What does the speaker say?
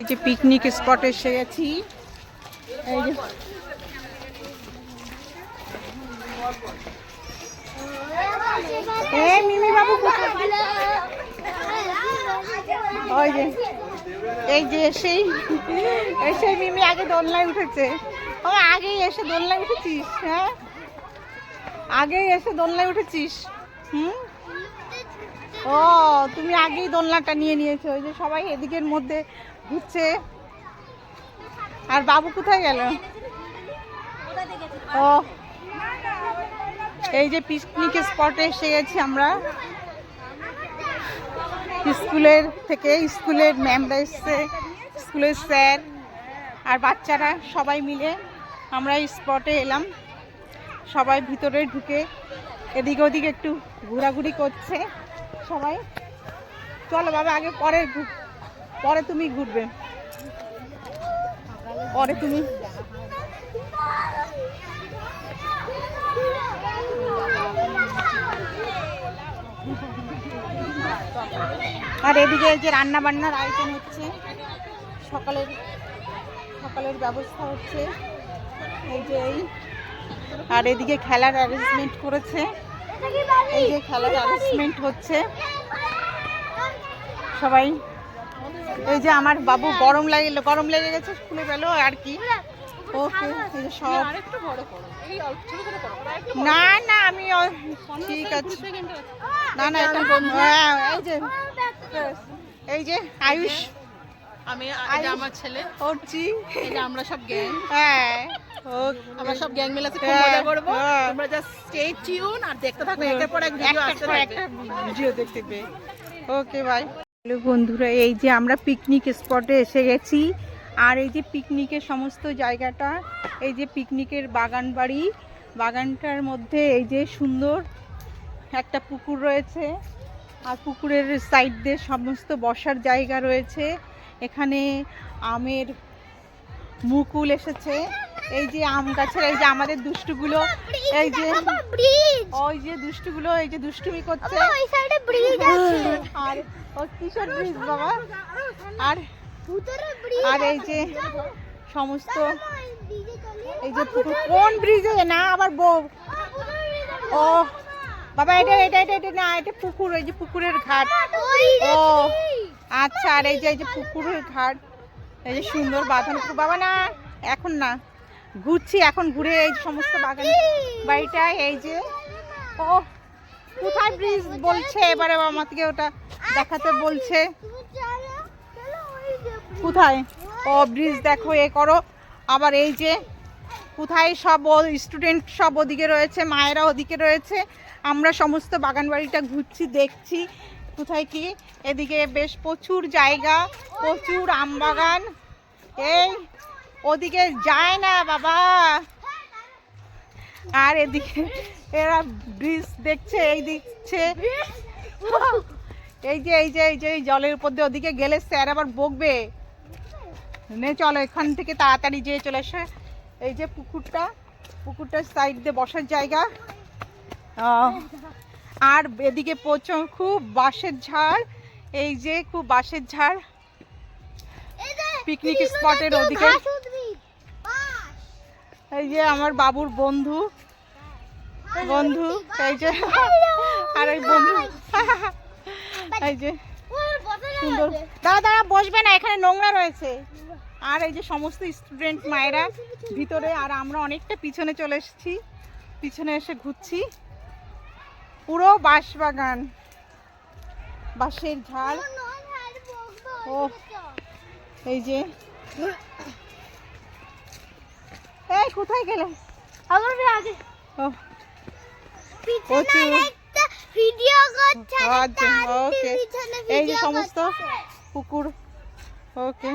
এই যে পিকনিক স্পটে এসে গেছি। এই যে। বাবু এই যে এসেই। এসে মিমি আগে দোলনায় উঠেছে। ও, আগেই এসে দোলনায় উঠেছিস হ্যাঁ? আগেই এসে দোলনায় উঠেছিস। হুম? ও, তুমি আগেই দোলনাটা নিয়ে নিয়েছো, ওই যে সবাই এদিকের মধ্যে ঘুরছে। আর বাবু কোথায় গেল? ও, এই যে পিকনিক স্পটে এসে গেছি আমরা। স্কুলের থেকে স্কুলের ম্যামরা এসছে, স্কুলের স্যার আর বাচ্চারা সবাই মিলে আমরা স্পটে এলাম। সবাই ভিতরে ঢুকে এদিক ওদিক একটু ঘোরাঘুরি করছে। সবাই। চলো বাবা, আগে পরে পরে তুমি ঘুরবে। পরে তুমি আর এদিকে যে রান্না বান্নার আয়োজন হচ্ছে। সকালের সকালের ব্যবস্থা হচ্ছে। এই যে এই আর এদিকে খেলার অ্যারেঞ্জমেন্ট করেছে। এই যে খেলার অ্যারেঞ্জমেন্ট হচ্ছে। সবাই এই যে আমার বাবু গরম লাগে গরম লেগে গেছে স্কুলে গেল আর কি। ওকে এই যে সব। না না আমি ঠিক আছে। না না এটা হ্যাঁ, এই যে এই যে আয়ুষ। আমি। এটা আমার ছেলে। করছি এটা আমরা সব গ্যাং হ্যাঁ ও আমরা সব গ্যাং মিলে খুব মজা করব। হ্যাঁ। তোমরা জাস্ট স্টে টিউন আর দেখতে থাকো একের পর এক ভিডিও আসতে একটা ভিডিও দেখতে পেয়ে। ওকে বাই হ্যালো বন্ধুরা এই যে আমরা পিকনিক স্পটে এসে গেছি। আর এই যে পিকনিকের সমস্ত জায়গাটা এই যে পিকনিকের বাগান বাড়ি বাগানটার মধ্যে এই যে সুন্দর একটা পুকুর রয়েছে। আর পুকুরের সাইড দিয়ে সমস্ত বসার জায়গা রয়েছে। এখানে আমের মুকুল এসেছে। এই যে আম গাছের এই যে আমাদের দুষ্টুগুলো এই যে ওই যে দুষ্টুগুলো এই যে দুষ্টুমি করছে। আর ও ব্রিজ বাবা? আর আর এই যে সমস্ত এই যে কোন ব্রিজে না আবার বউ। ও বাবা এটা এটা এটা এটা না এটা পুকুর ওই যে পুকুরের ঘাট। ও আচ্ছা আর এই যে এই যে পুকুরের ঘাট। এই যে সুন্দর বাঁধানো বাবা না এখন না। ঘুরছি, এখন ঘুরে এই সমস্ত বাগান বাড়িটা, এই যে। ও, কোথায় ব্রিজ বলছে? এবারে আমাকে ওটা দেখাতে বলছে। কোথায়? ও, ব্রিজ দেখো, এ করো। আবার এই যে, কোথায় সব স্টুডেন্ট সব ওদিকে রয়েছে, মায়েরা ওদিকে রয়েছে। আমরা সমস্ত বাগান বাড়িটা ঘুরছি, দেখছি। কোথায় কি? এদিকে বেশ প্রচুর জায়গা, প্রচুর আম বাগান। এই ওদিকে যায় না, বাবা। আর এদিকে এরা ব্রিজ দেখছে, এই দিচ্ছে। এই যে এই যে এই যে জলের উপর দিয়ে ওদিকে গেলে স্যার আবার বকবে। নে, চলো এখান থেকে তাড়াতাড়ি যেয়ে চলে আসে। এই যে পুকুরটা, পুকুরটার সাইড দিয়ে বসার জায়গা। আর এদিকে প্রচুর, খুব বাঁশের ঝাড়। এই যে, খুব বাঁশের ঝাড়। পিকনিক স্পটের ওদিকে। এই যে আমার বাবুর বন্ধু। বন্ধু এই যে আর এই বন্ধু। এই যে। সুন্দর। দাঁড়া দাঁড়া বসবে না এখানে নোংরা রয়েছে। আর এই যে সমস্ত স্টুডেন্ট মায়েরা ভিতরে আর আমরা অনেকটা পিছনে চলে এসেছি। পিছনে এসে ঘুরছি। পুরো বাঁশ বাগান বাঁশের ঝাড়। ও এই যে। এই কোথায় গেলে? ও। ভিডিও করছে আচ্ছা এই যে সমস্ত কুকুর। ওকে।